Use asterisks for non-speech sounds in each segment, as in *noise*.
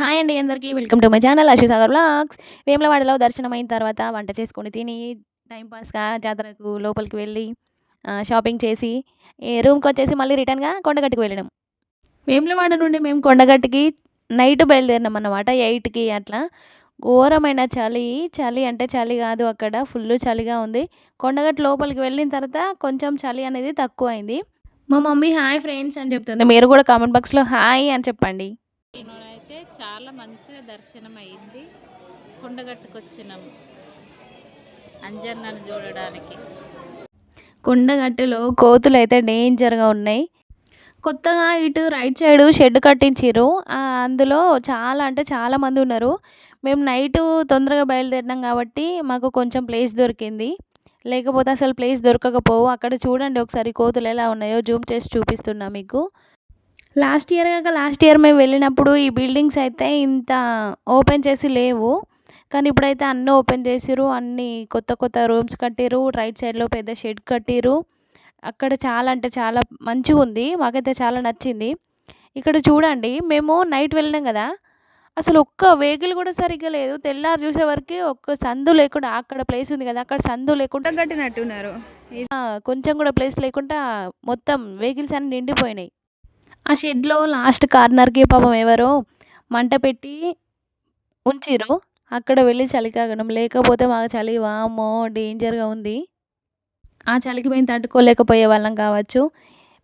Hi అండి అందరికీ. Welcome to my channel Sagar blogs వేములవాడలో దర్శనం అయిన తర్వాత వంట చేసుకొని తిని టైంపాస్గా జాతరకు లోపలికి వెళ్ళి షాపింగ్ చేసి రూమ్కి వచ్చేసి మళ్ళీ రిటర్న్గా కొండగట్టుకు వెళ్ళడం వేములవాడ నుండి మేము కొండగట్టుకి నైట్ బయలుదేరినాం అన్నమాట. ఎయిట్కి అట్లా. ఘోరమైన చలి. చలి అంటే చలి కాదు అక్కడ. ఫుల్ చలిగా ఉంది. కొండగట్టు లోపలికి వెళ్ళిన తర్వాత కొంచెం చలి అనేది తక్కువ అయింది మా మమ్మీ హాయ్ ఫ్రెండ్స్ అని చెప్తుంది. మీరు కూడా కామెంట్ బాక్స్లో హాయ్ అని చెప్పండి. అయితే చాలా మంచిగా దర్శనం అయింది కొండగట్టుకు వచ్చినాము అంజన్నను చూడడానికి. కొండగట్టులో కోతులు అయితే డేంజర్గా ఉన్నాయి. కొత్తగా ఇటు రైట్ సైడ్ షెడ్ కట్టించారు అందులో చాలా అంటే చాలా మంది ఉన్నారు. మేము నైట్ తొందరగా బయలుదేరినాం కాబట్టి మాకు కొంచెం ప్లేస్ దొరికింది. లేకపోతే అసలు ప్లేస్ దొరకకపోవు. అక్కడ చూడండి ఒకసారి కోతులు ఎలా ఉన్నాయో జూమ్ చేసి చూపిస్తున్నా మీకు. లాస్ట్ ఇయర్ కాక లాస్ట్ ఇయర్ మేము వెళ్ళినప్పుడు ఈ బిల్డింగ్స్ అయితే ఇంత ఓపెన్ చేసి లేవు. కానీ ఇప్పుడైతే అన్నీ ఓపెన్ చేసిరు అన్నీ కొత్త కొత్త రూమ్స్ కట్టిరు రైట్ సైడ్లో పెద్ద షెడ్ కట్టిరు అక్కడ చాలా అంటే చాలా మంచిగా ఉంది మాకైతే చాలా నచ్చింది. ఇక్కడ చూడండి మేము నైట్ వెళ్ళినాం కదా అసలు ఒక్క వెహికల్ కూడా సరిగ్గా లేదు. తెల్లారు చూసే వరకు ఒక్క సందు లేకుండా అక్కడ ప్లేస్ ఉంది కదా అక్కడ సందు లేకుండా కట్టినట్టున్నారు. కొంచెం కూడా ప్లేస్ లేకుండా మొత్తం వెహికల్స్ అన్నీ నిండిపోయినాయి. ఆ షెడ్లో లాస్ట్ కార్నర్కి పాపం ఎవరో మంట పెట్టి ఉంచిరు అక్కడ వెళ్ళి చలి కాగడం లేకపోతే మాకు చలి వామో డేంజర్గా ఉంది. ఆ చలికి మేము తట్టుకోలేకపోయే వాళ్ళం కావచ్చు.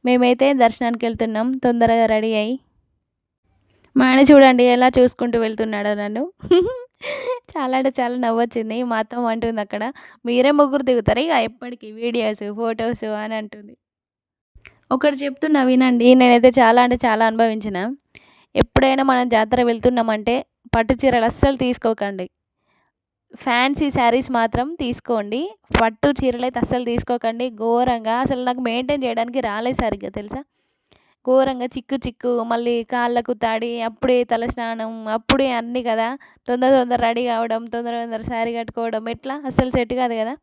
మేమైతే దర్శనానికి వెళ్తున్నాం. తొందరగా రెడీ అయ్యి. మా ఆయన చూడండి ఎలా చూసుకుంటూ వెళ్తున్నాడో నన్ను. *laughs* చాలా అంటే చాలా నవ్వొచ్చింది. మా అత్తమ్మ అంటుంది అక్కడ మీరే ముగ్గురు దిగుతారు. ఇక ఎప్పటికీ వీడియోస్ ఫొటోస్ అని అంటుంది. ఒకటి చెప్తున్నా వినండి. నేనైతే చాలా అంటే చాలా అనుభవించిన. ఎప్పుడైనా మనం జాతర వెళ్తున్నామంటే పట్టు చీరలు అస్సలు తీసుకోకండి. ఫ్యాన్సీ శారీస్ మాత్రం తీసుకోండి. పట్టు చీరలు అయితే అస్సలు తీసుకోకండి. ఘోరంగా అసలు నాకు మెయింటైన్ చేయడానికి రాలేదు సరిగ్గా తెలుసా? ఘోరంగా చిక్కు చిక్కు మళ్ళీ కాళ్ళకు తాడి అప్పుడే తల స్నానం అప్పుడే అన్నీ కదా. తొందర తొందర రెడీ కావడం తొందర తొందర శారీ కట్టుకోవడం ఎట్లా? అస్సలు సెట్ కాదు కదా.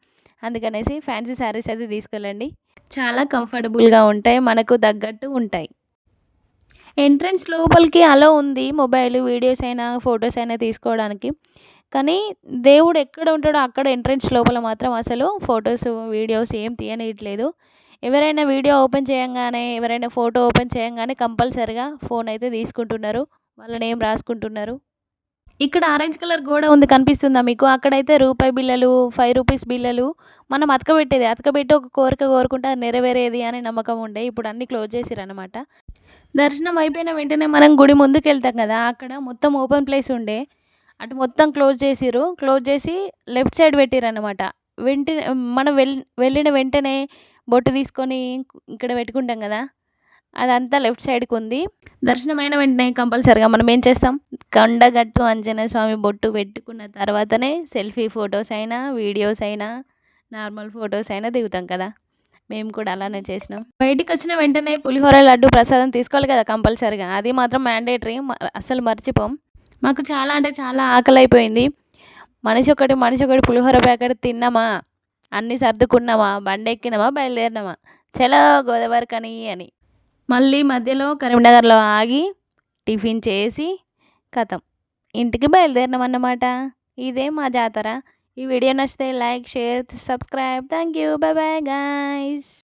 అందుకనేసి ఫ్యాన్సీ శారీస్ అయితే తీసుకెళ్ళండి చాలా కంఫర్టబుల్గా ఉంటాయి మనకు తగ్గట్టు ఉంటాయి. ఎంట్రన్స్ లోపలికి అలో ఉంది మొబైల్ వీడియోస్ అయినా ఫొటోస్ అయినా తీసుకోవడానికి. కానీ దేవుడు ఎక్కడ ఉంటాడో అక్కడ ఎంట్రన్స్ లోపల మాత్రం అసలు ఫొటోస్ వీడియోస్ ఏం తీయనియట్లేదు. ఎవరైనా వీడియో ఓపెన్ చేయంగానే ఎవరైనా ఫోటో ఓపెన్ చేయంగానే కంపల్సరిగా ఫోన్ అయితే తీసుకుంటున్నారు. వాళ్ళ నేమ్ రాసుకుంటున్నారు? ఇక్కడ ఆరెంజ్ కలర్ గోడ ఉంది కనిపిస్తుందా మీకు? అక్కడైతే రూపాయి బిల్లలు ఫైవ్ రూపీస్ బిల్లలు మనం అతకబెట్టేది. అతకబెట్టి ఒక కోరిక కోరుకుంటే అది నెరవేరేది అని నమ్మకం ఉండే. ఇప్పుడు అన్నీ క్లోజ్ చేసిరు అనమాట దర్శనం అయిపోయిన వెంటనే మనం గుడి ముందుకు వెళ్తాం కదా అక్కడ మొత్తం ఓపెన్ ప్లేస్ ఉండే. అటు మొత్తం క్లోజ్ చేసిరు క్లోజ్ చేసి లెఫ్ట్ సైడ్ పెట్టిరనమాట వెంటనే మనం వెళ్ వెళ్ళిన వెంటనే బొట్టు తీసుకొని ఇక్కడ పెట్టుకుంటాం కదా. అదంతా లెఫ్ట్ సైడ్కి ఉంది. దర్శనమైన వెంటనే కంపల్సరిగా మనం ఏం చేస్తాం? కొండగట్టు ఆంజనేయ స్వామి బొట్టు పెట్టుకున్న తర్వాతనే సెల్ఫీ ఫొటోస్ అయినా వీడియోస్ అయినా నార్మల్ ఫొటోస్ అయినా దిగుతాం కదా. మేము కూడా అలానే చేసినాం. బయటికి వచ్చిన వెంటనే పులిహోర లడ్డు ప్రసాదం తీసుకోవాలి కదా కంపల్సరిగా. అది మాత్రం మ్యాండేటరీ అస్సలు మర్చిపోం. మాకు చాలా అంటే చాలా ఆకలి అయిపోయింది మనిషి ఒకటి మనిషి ఒకటి పులిహోర ప్యాకెట్ తిన్నామా? అన్నీ సర్దుకున్నామా? బండి ఎక్కినామా? బయలుదేరినామా? చలో గోదావరి కని అని. మళ్ళీ మధ్యలో కరీంనగర్లో ఆగి టిఫిన్ చేసి కథం. ఇంటికి బయలుదేరినాం అన్నమాట ఇదే మా జాతర. ఈ వీడియో నచ్చితే like share subscribe. Thank you bye bye guys.